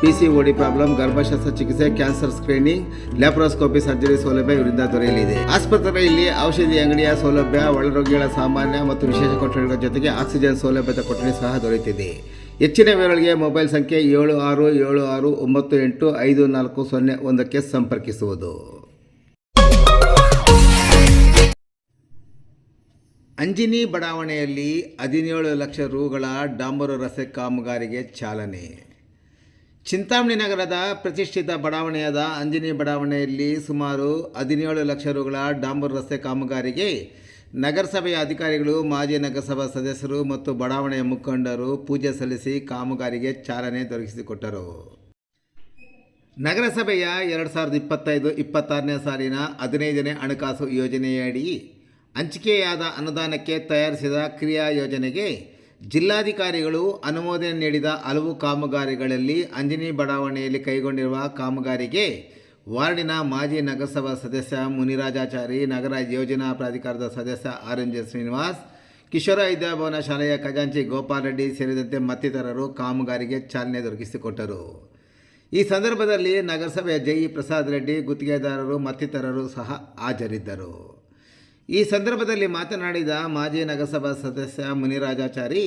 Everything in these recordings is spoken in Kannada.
P C problem ಗರ್ಭಶಾಸ್ತ್ರ ಚಿಕಿತ್ಸೆ ಕ್ಯಾನ್ಸರ್ ಸ್ಕ್ರೀನಿಂಗ್ ಲ್ಯಾಪ್ರೋಸ್ಕೋಪಿ ಸರ್ಜರಿ ಸೌಲಭ್ಯ ಇವರಿಂದ ದೊರೆಯಲಿದೆ. ಆಸ್ಪತ್ರೆಯಲ್ಲಿ ಔಷಧಿ ಅಂಗಡಿಯ ಸೌಲಭ್ಯ, ಒಳರೋಗಿಗಳ ಸಾಮಾನ್ಯ ಮತ್ತು ವಿಶೇಷ ಕೊಠಡಿಗಳ ಜೊತೆಗೆ ಆಕ್ಸಿಜನ್ ಸೌಲಭ್ಯದ ಕೊಠಡಿ ಸಹ ದೊರೆಯುತ್ತಿದೆ. ಹೆಚ್ಚಿನ ವಿವರಗಳಿಗೆ ಮೊಬೈಲ್ ಸಂಖ್ಯೆ ಏಳು ಆರು ಏಳು ಆರು ಒಂಬತ್ತು ಎಂಟು ಐದು ನಾಲ್ಕು ಸೊನ್ನೆ ಒಂದಕ್ಕೆ ಸಂಪರ್ಕಿಸುವುದು. ಅಂಜಿನಿ ಬಡಾವಣೆಯಲ್ಲಿ ಹದಿನೇಳು ಲಕ್ಷ ರುಗಳ ಡಾಂಬರು ರಸ್ತೆ ಕಾಮಗಾರಿಗೆ ಚಾಲನೆ. ಚಿಂತಾಮಣಿ ನಗರದ ಪ್ರತಿಷ್ಠಿತ ಬಡಾವಣೆಯಾದ ಅಂಜನಿ ಬಡಾವಣೆಯಲ್ಲಿ ಸುಮಾರು ಹದಿನೇಳು ಲಕ್ಷ ರುಗಳ ಡಾಂಬರ್ ರಸ್ತೆ ಕಾಮಗಾರಿಗೆ ನಗರಸಭೆಯ ಅಧಿಕಾರಿಗಳು, ಮಾಜಿ ನಗರಸಭಾ ಸದಸ್ಯರು ಮತ್ತು ಬಡಾವಣೆಯ ಮುಖಂಡರು ಪೂಜೆ ಸಲ್ಲಿಸಿ ಕಾಮಗಾರಿಗೆ ಚಾಲನೆ ದೊರಕಿಸಿಕೊಟ್ಟರು. ನಗರಸಭೆಯ ಎರಡು ಸಾವಿರದ ಇಪ್ಪತ್ತೈದು ಇಪ್ಪತ್ತಾರನೇ ಸಾಲಿನ ಹದಿನೈದನೇ ಹಣಕಾಸು ಯೋಜನೆಯಡಿ ಹಂಚಿಕೆಯಾದ ಅನುದಾನಕ್ಕೆ ತಯಾರಿಸಿದ ಕ್ರಿಯಾ ಯೋಜನೆಗೆ ಜಿಲ್ಲಾಧಿಕಾರಿಗಳು ಅನುಮೋದನೆ ನೀಡಿದ ಹಲವು ಕಾಮಗಾರಿಗಳಲ್ಲಿ ಅಂಜನಿ ಬಡಾವಣೆಯಲ್ಲಿ ಕೈಗೊಂಡಿರುವ ಕಾಮಗಾರಿಗೆ ವಾರ್ಡಿನ ಮಾಜಿ ನಗರಸಭಾ ಸದಸ್ಯ ಮುನಿರಾಜಾಚಾರಿ, ನಗರ ಯೋಜನಾ ಪ್ರಾಧಿಕಾರದ ಸದಸ್ಯ R N J Srinivas, Kishora Vidyabhavana ಶಾಲೆಯ ಖಜಾಂಚಿ ಗೋಪಾಲ್ ರೆಡ್ಡಿ ಸೇರಿದಂತೆ ಮತ್ತಿತರರು ಕಾಮಗಾರಿಗೆ ಚಾಲನೆ ದೊರಕಿಸಿಕೊಟ್ಟರು. ಈ ಸಂದರ್ಭದಲ್ಲಿ ನಗರಸಭೆಯ ಜೈ ಪ್ರಸಾದ್ ರೆಡ್ಡಿ, ಗುತ್ತಿಗೆದಾರರು ಮತ್ತಿತರರು ಸಹ ಹಾಜರಿದ್ದರು. ಈ ಸಂದರ್ಭದಲ್ಲಿ ಮಾತನಾಡಿದ ಮಾಜಿ ನಗರಸಭಾ ಸದಸ್ಯ ಮುನಿರಾಜಾಚಾರಿ,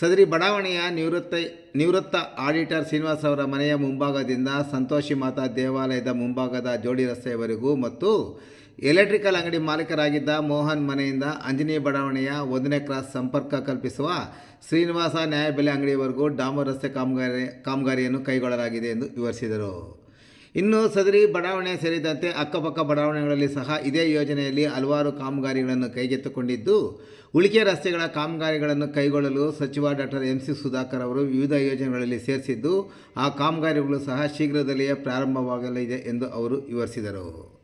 ಸದರಿ ಬಡಾವಣೆಯ ನಿವೃತ್ತ ನಿವೃತ್ತ ಆಡಿಟರ್ ಶ್ರೀನಿವಾಸ್ ಅವರ ಮನೆಯ ಮುಂಭಾಗದಿಂದ ಸಂತೋಷಿ ಮಾತಾ ದೇವಾಲಯದ ಮುಂಭಾಗದ ಜೋಡಿ ರಸ್ತೆಯವರೆಗೂ ಮತ್ತು ಎಲೆಕ್ಟ್ರಿಕಲ್ ಅಂಗಡಿ ಮಾಲೀಕರಾಗಿದ್ದ ಮೋಹನ್ ಮನೆಯಿಂದ ಅಂಜನಿ ಬಡಾವಣೆಯ ಒಂದನೇ ಕ್ರಾಸ್ ಸಂಪರ್ಕ ಕಲ್ಪಿಸುವ ಶ್ರೀನಿವಾಸ ನ್ಯಾಯಬೆಲೆ ಅಂಗಡಿಯವರೆಗೂ ಡಾಮರ್ ರಸ್ತೆ ಕಾಮಗಾರಿ, ಕಾಮಗಾರಿಯನ್ನು ಕೈಗೊಳ್ಳಲಾಗಿದೆ ಎಂದು ವಿವರಿಸಿದರು. ಇನ್ನು ಸದರಿ ಬಡಾವಣೆ ಸೇರಿದಂತೆ ಅಕ್ಕಪಕ್ಕ ಬಡಾವಣೆಗಳಲ್ಲಿ ಸಹ ಇದೇ ಯೋಜನೆಯಲ್ಲಿ ಹಲವಾರು ಕಾಮಗಾರಿಗಳನ್ನು ಕೈಗೆತ್ತಿಕೊಂಡಿದ್ದು, ಉಳಿಕೆ ರಸ್ತೆಗಳ ಕಾಮಗಾರಿಗಳನ್ನು ಕೈಗೊಳ್ಳಲು ಸಚಿವ ಡಾಕ್ಟರ್ ಎಂ. ಸಿ. ಸುಧಾಕರ್ ಅವರು ವಿವಿಧ ಯೋಜನೆಗಳಲ್ಲಿ ಸೇರಿಸಿದ್ದು, ಆ ಕಾಮಗಾರಿಗಳು ಸಹ ಶೀಘ್ರದಲ್ಲಿಯೇ ಪ್ರಾರಂಭವಾಗಲಿದೆ ಎಂದು ಅವರು ವಿವರಿಸಿದರು.